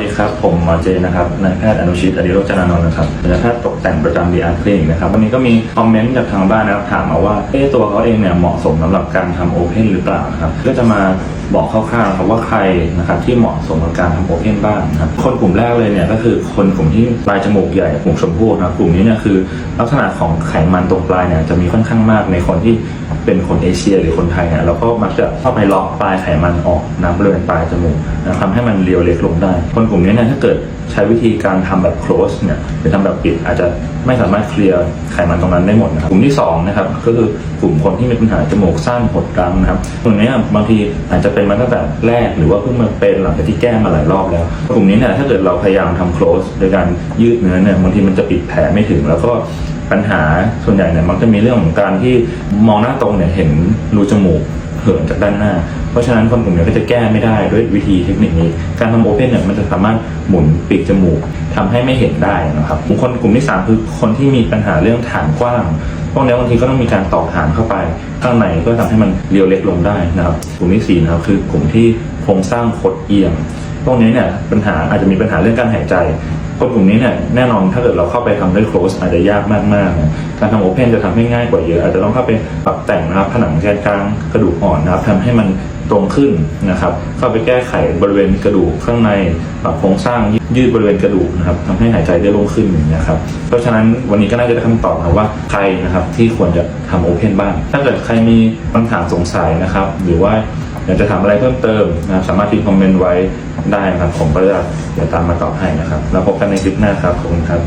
สดีครับผมหมอเจนะครับนายแพทย์อนุชิตอดิโรจนานนท์นะครับเป็นนายแพทย์ตกแต่งประจำดีอาร์คลินิกนะครับวันนี้ก็มีคอมเมนต์จากทางบ้านนะครับถามมาว่าเอ๊ะตัวเขาเองเนี่ยเหมาะสมสำหรับการทำโอเพนหรือเปล่านะครับก็จะมา บอกคร่าวๆครับว่าใครนะครับที่เหมาะสมกับการทำโอเพนบ้างนะครับคนกลุ่มแรกเลยเนี่ยก็คือคนกลุ่มที่ปลายจมูกใหญ่กลุ่มชมพู่นะครับกลุ่มนี้เนี่ยคือลักษณะของไขมันตรงปลายเนี่ยจะมีค่อนข้างมากในคนที่เป็นคนเอเชียหรือคนไทยเนี่ยเราก็มักจะเข้าไปล็อกปลายไขมันออกนะบริเวณปลายจมูกนะทำให้มันเรียวเล็กลงได้ คนกลุ่มนี้เนี่ยถ้าเกิดใช้วิธีการทำแบบ close เนี่ยหรือทำแบบปิดอาจจะไม่สามารถเคลียร์ไขมันตรงนั้นได้หมดนะครับกลุ่มที่สองนะครับก็คือกลุ่มคนที่มีปัญหาจมูกสั้นหดรั้งนะครับกลุ่มนี้บางทีอาจจะเป็นมาตั้งแต่แรกหรือว่าเพิ่งมาเป็นหลังจากที่แก้มาหลายรอบแล้ว กลุ่มนี้เนี่ยถ้าเกิดเราพยายามทำ close โดยการยืดเนื้อเนี่ยบางทีมันจะปิดแผลไม่ถึง แล้วก็ปัญหาส่วนใหญ่เนี่ยมักจะมีเรื่องของการที่มองหน้าตรงเนี่ยเห็นรูจมูก เหินจากด้านหน้า เพราะฉะนั้นคนกลุ่มนี้ก็จะแก้ไม่ได้ด้วยวิธีเทคนิคนี้ การทำโอเพนเนี่ยมันจะสามารถหมุนปีกจมูกทำให้ไม่เห็นได้นะครับกลุ่มคนกลุ่มที่ 3 คือคนที่มีปัญหาเรื่องฐานกว้างพวกนี้บางทีก็ต้องมีการตอกฐานเข้าไป ข้างในเพื่อทำให้มันเรียวเล็กลงได้นะครับ กลุ่มที่4นะครับคือกลุ่มที่โครงสร้างคดเอียง พวกนี้เนี่ยปัญหาอาจจะมีปัญหาเรื่องการหายใจ คนกลุ่มนี้เนี่ยแน่นอนถ้าเกิดเราเข้าไปทำด้วย close อาจจะยากมากๆนะการทำ open จะทำให้ง่ายกว่าเยอะ อาจจะต้องเข้าไปปรับแต่งนะครับผนังแกนกลางกระดูกอ่อนนะครับทำให้มันตรงขึ้นนะครับเข้าไปแก้ไขบริเวณกระดูกข้างในปรับโครงสร้างยืดบริเวณกระดูกนะครับทำให้หายใจได้โล่งขึ้นอย่างนะครับเพราะฉะนั้นวันนี้ก็น่าจะได้คำตอบนะว่าใครนะครับที่ควรจะทำ open บ้างถ้าเกิดใครมีคำถามสงสัยนะครับหรือว่า อยากจะถามอะไรเพิ่มเติมนะสามารถทิ้งคอมเมนต์ไว้ได้นะครับ ผมก็จะเดี๋ยวตามมาตอบให้นะครับ แล้วพบกันในคลิปหน้าครับขอบคุณครับ